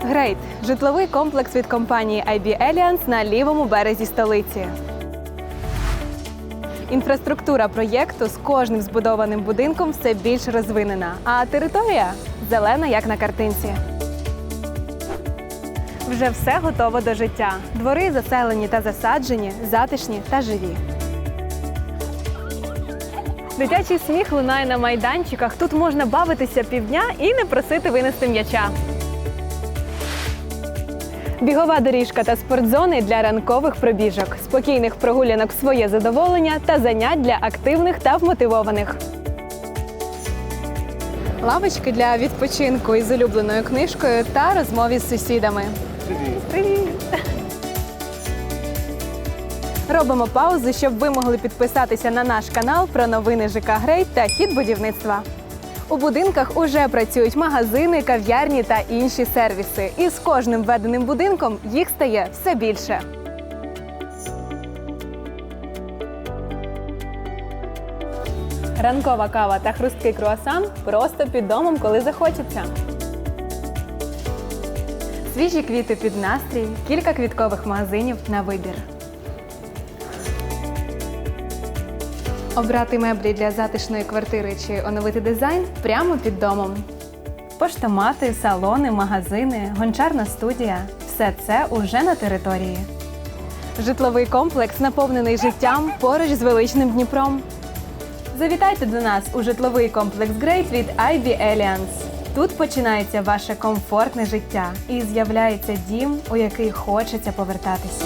Грейт житловий комплекс від компанії IB Alliance на лівому березі столиці. Інфраструктура проєкту з кожним збудованим будинком все більш розвинена, а територія зелена, як на картинці. Вже все готово до життя. Двори заселені та засаджені, затишні та живі. Дитячий сміх лунає на майданчиках. Тут можна бавитися півдня і не просити винести м'яча. Бігова доріжка та спортзони для ранкових пробіжок, спокійних прогулянок в своє задоволення та занять для активних та вмотивованих. Лавочки для відпочинку із улюбленою книжкою та розмові з сусідами. Привіт! Робимо паузу, щоб ви могли підписатися на наш канал про новини ЖК Грейт та хід будівництва. У будинках уже працюють магазини, кав'ярні та інші сервіси. І з кожним введеним будинком їх стає все більше. Ранкова кава та хрусткий круасан просто під домом, коли захочеться. Свіжі квіти під настрій, кілька квіткових магазинів на вибір. Обрати меблі для затишної квартири чи оновити дизайн прямо під домом. Поштомати, салони, магазини, гончарна студія все це уже на території. Житловий комплекс наповнений життям поруч з величним Дніпром. Завітайте до нас у житловий комплекс Great від IB Alliance. Тут починається ваше комфортне життя і з'являється дім, у який хочеться повертатися.